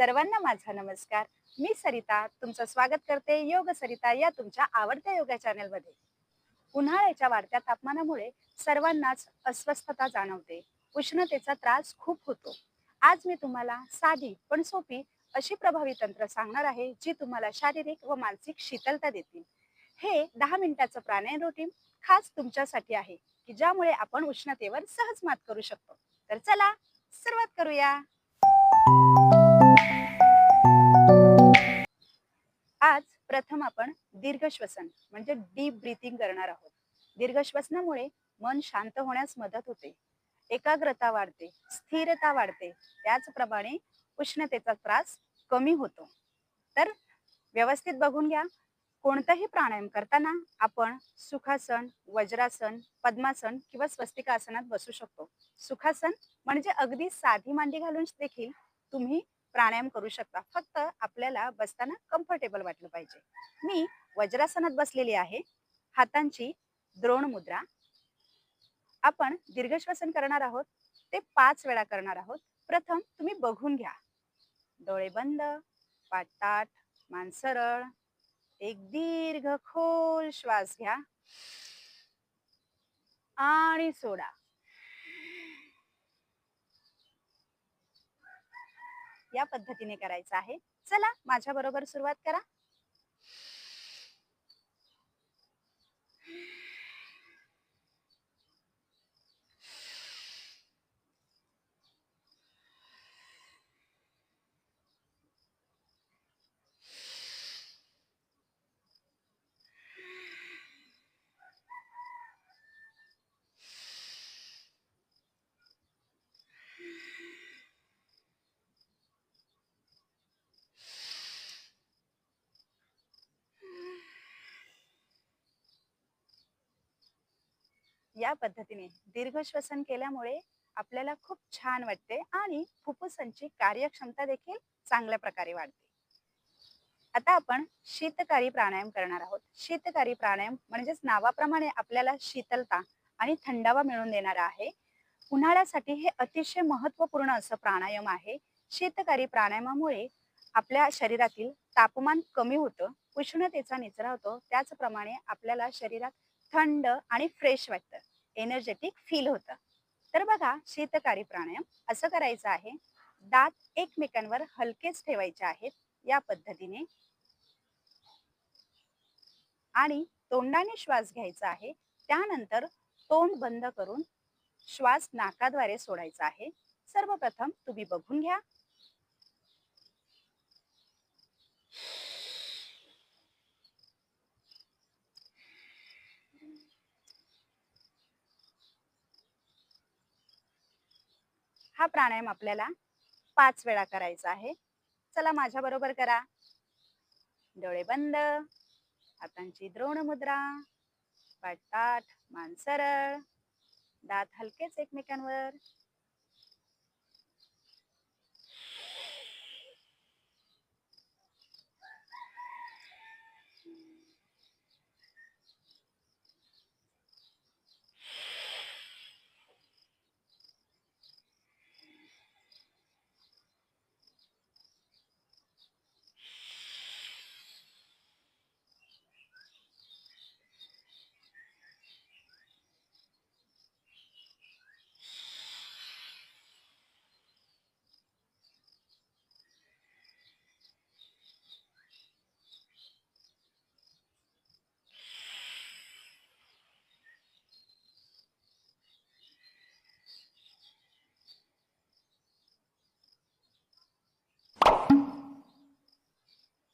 सर्वांना माझा नमस्कार. मी सरिता तुमचं स्वागत करते योग सरिता या तुमच्या आवडत्या योगा चॅनलमध्ये उन्हाळ्याच्या वाढत्या तापमानामुळे सर्वांनाच अस्वस्थता जाणवते. उष्णतेचा त्रास खूप होतो. आज मी तुम्हाला साधी पण सोपी अशी प्रभावी तंत्र सांगणार आहे जी तुम्हाला शारीरिक व मानसिक शीतलता देतील. हे दहा मिनिटाचं प्राणायाम रुटीन खास तुमच्यासाठी आहे की ज्यामुळे आपण उष्णतेवर सहज मात करू शकतो. तर चला सुरुवात करूया. आज प्रथम आपण दीर्घ श्वसन म्हणजे डीप ब्रीथिंग करणार आहोत. दीर्घ श्वसनामुळे मन शांत होण्यास मदत होते. एकाग्रता वाढते स्थिरता वाढते. त्याचप्रमाणे उष्णतेचा त्रास कमी होतो. तर व्यवस्थित बघून घ्या कोणताही प्राणायाम करताना आपण सुखासन वज्रासन पद्मासन किंवा स्वस्तिकासनात बसू शकतो. सुखासन म्हणजे अगदी साधी मांडी घालून देखील तुम्ही प्राणायाम करू शकता. फक्त आपल्याला बसताना कम्फर्टेबल वाटलं पाहिजे. मी वज्रासनात बसलेली आहे. हातांची द्रोण मुद्रा. आपण दीर्घ श्वसन करणार आहोत. ते पाच वेळा करणार आहोत. प्रथम तुम्ही बघून घ्या. डोळे बंद पाठ मानसरळ. मान सरळ एक दीर्घ खोल श्वास घ्या. आणि सोडा. या पद्धतीने करायचं आहे. चला माझ्या बरोबर सुरुवात करा. या पद्धतीने दीर्घ श्वसन केल्यामुळे आपल्याला खूप छान वाटते आणि फुफ्फुसांची कार्यक्षमता देखील चांगल्या प्रकारे वाढते. आता आपण शीतकारी प्राणायाम करणार आहोत. शीतकारी प्राणायाम म्हणजेच नावाप्रमाणे आपल्याला शीतलता आणि थंडावा मिळवून देणारा आहे. उन्हाळ्यासाठी हे अतिशय महत्त्वपूर्ण असं प्राणायाम आहे. शीतकारी प्राणायामामुळे आपल्या शरीरातील तापमान कमी होतं उष्णतेचा निचरा होतो. त्याचप्रमाणे आपल्याला शरीरात थंड आणि फ्रेश वाटतं. एनर्जेटिक फील होतं. तर बघा शीतकारी प्राणायाम असं करायचं आहे. दात एकमेकांवर हलकेच ठेवायचे आहेत या पद्धतीने. आणि तोंडाने श्वास घ्यायचा आहे. त्यानंतर तोंड बंद करून श्वास नाकाद्वारे सोडायचा आहे. सर्वप्रथम तुम्ही बघून घ्या. हा प्राणायाम आपल्याला पाच वेळा करायचा आहे. चला माझ्या बरोबर करा. डोळे बंद. हातांची द्रोण मुद्रा. पाठ ताठ मान सरळ दात हलकेच एकमेकांवर.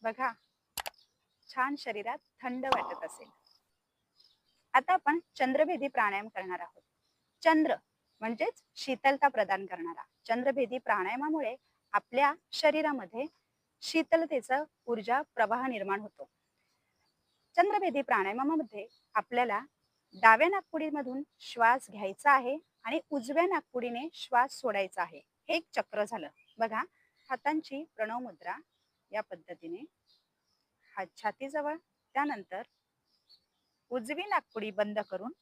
बघा. छान शरीरात थंड वाटत असेल. आता आपण चंद्रभेदी प्राणायाम करणार आहोत. चंद्र म्हणजेच शीतलता प्रदान करणारा. चंद्रभेदी प्राणायामामुळे आपल्या शरीरामध्ये शीतलतेचा ऊर्जा प्रवाह निर्माण होतो. चंद्रभेदी प्राणायामामध्ये आपल्याला डाव्या नागपुडीमधून श्वास घ्यायचा आहे आणि उजव्या नागपुडीने श्वास सोडायचा आहे. हे एक चक्र झालं. बघा हातांची प्रणव मुद्रा या पद्धतीने. हात छातीजवळ त्यानंतर उजवी नागपुडी बंद करून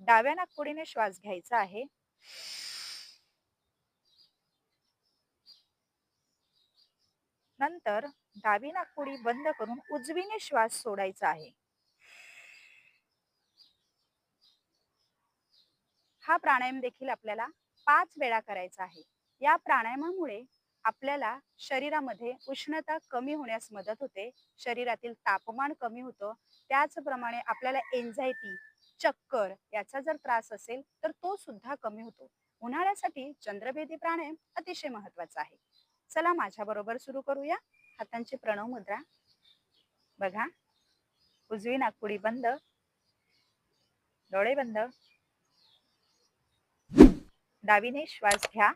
डाव्या नागपुडीने श्वास घ्यायचा आहे. नंतर डावी नाकपुडी बंद करून उजवीने श्वास सोडायचा आहे. हा प्राणायाम देखील आपल्याला पाच वेळा करायचा आहे. या प्राणायामामुळे आपल्याला शरीरामध्ये उष्णता कमी होण्यास मदत होते. शरीरातील तापमान कमी होतं. त्याचप्रमाणे आपल्याला एन्झायटी चक्कर याचा जर त्रास असेल तर तो सुद्धा कमी होतो. उन्हाळ्यासाठी चंद्रभेदी प्राणायाम अतिशय महत्त्वाचा आहे. चला माझ्या बरोबर सुरू करूया. हातांची प्रणव मुद्रा बघा. उजवी नागपुडी बंद. डोळे बंद. डावीने श्वास घ्या.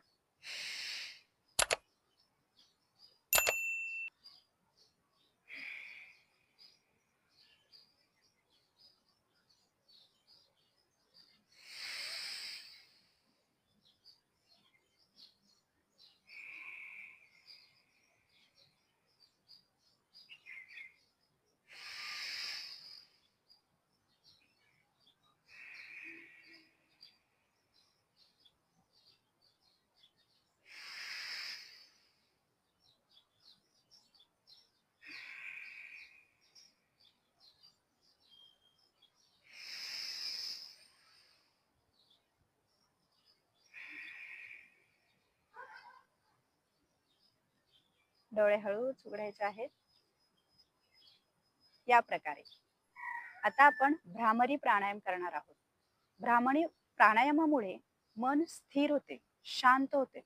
डोळे हळूच उघडायचे आहेत. या प्रकारे. आता आपण भ्रामरी प्राणायाम करणार आहोत. भ्रामरी प्राणायामामुळे मन स्थिर होते शांत होते.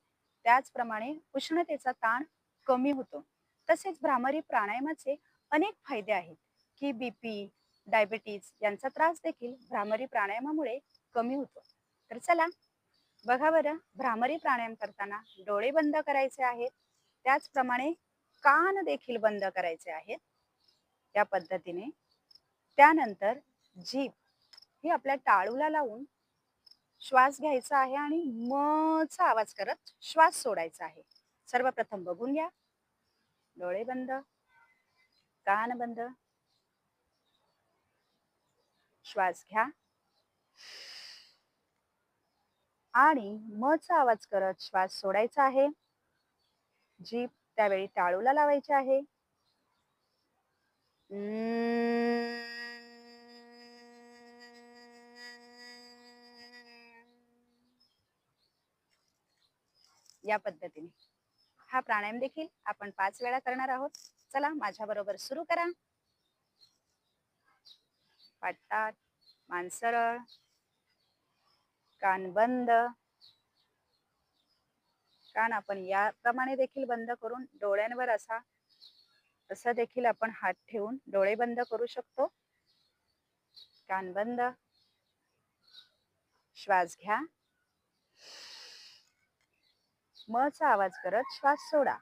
त्याचप्रमाणे उष्णतेचा ताण कमी होतो. तसेच भ्रामरी प्राणायामाचे अनेक फायदे आहेत की बीपी डायबिटीज यांचा त्रास देखील भ्रामरी प्राणायामामुळे कमी होतो. तर चला बघा बरं भ्रामरी प्राणायाम करताना डोळे बंद करायचे आहेत. त्याचप्रमाणे कान देखील बंद करायचे आहेत या पद्धतीने. त्यानंतर जीभ ही आपल्या टाळूला लावून श्वास घ्यायचा आहे आणि मचा आवाज करत श्वास सोडायचा आहे. सर्वप्रथम बघून घ्या. डोळे बंद. कान बंद. श्वास घ्या. आणि मचा आवाज करत श्वास सोडायचा आहे. जीभ त्यावेळी टाळूला लावायचे आहे. या पद्धतीने. हा प्राणायाम देखील आपण पाच वेळा करणार आहोत. चला माझ्या बरोबर सुरू करा. पाटतात मानसरळ. कान बंद. कान आपण याप्रमाणे देखील बंद करून डोळ्यांवर असा असं देखील आपण हात ठेवून डोळे बंद करू शकतो. कान बंद. श्वास घ्या. मचा आवाज करत श्वास सोडा.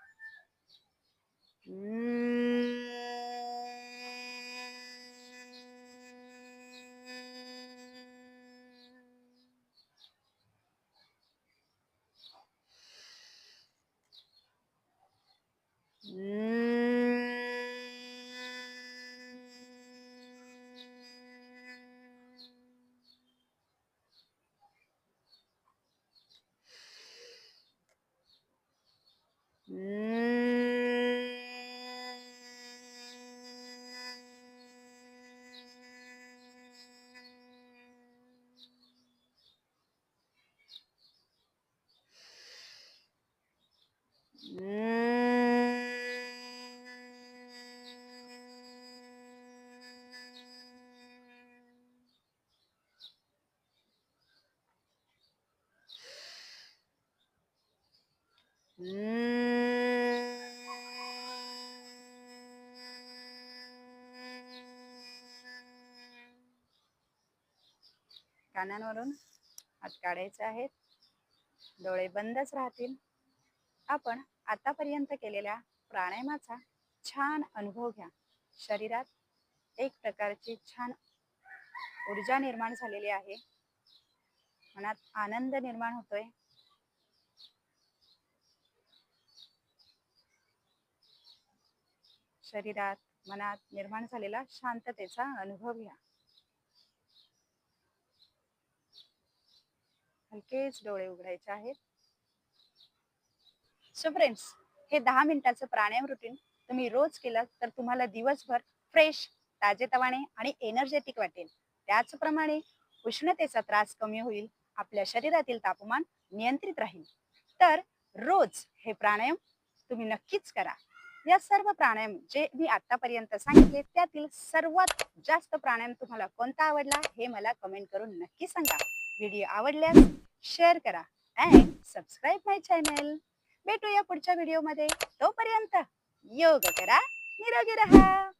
कानांवरून हात काढायचे आहेत. डोळे बंदच राहतील. आपण आतापर्यंत केलेल्या प्राणायामाचा छान अनुभव घ्या. शरीरात एक प्रकारची छान ऊर्जा निर्माण झालेली आहे. मनात आनंद निर्माण होतोय. शरीरात मनात निर्माण झालेला शांततेचा अनुभव घ्या. हलकेच डोळे उघडायचे आहेत. सो फ्रेंड्स हे दहा मिनिटाचं प्राणायाम रुटीन तुम्ही रोज केलं तर तुम्हाला दिवसभर फ्रेश ताजेतवाने आणि एनर्जेटिक वाटेल. त्याचप्रमाणे उष्णतेचा त्रास कमी होईल आपल्या शरीरातील तापमान नियंत्रित राहील. तर रोज हे प्राणायाम तुम्ही नक्कीच करा. या सर्व प्राणायाम जे मी आतापर्यंत सांगितले त्यातील सर्वात जास्त प्राणायाम तुम्हाला कोणता आवडला हे मला कमेंट करून नक्की सांगा. व्हिडिओ आवडल्यास शेअर करा अँड सबस्क्राईब माय चॅनल. भेटूया पुढच्या व्हिडिओमध्ये. तोपर्यंत योग करा निरोगी रहा.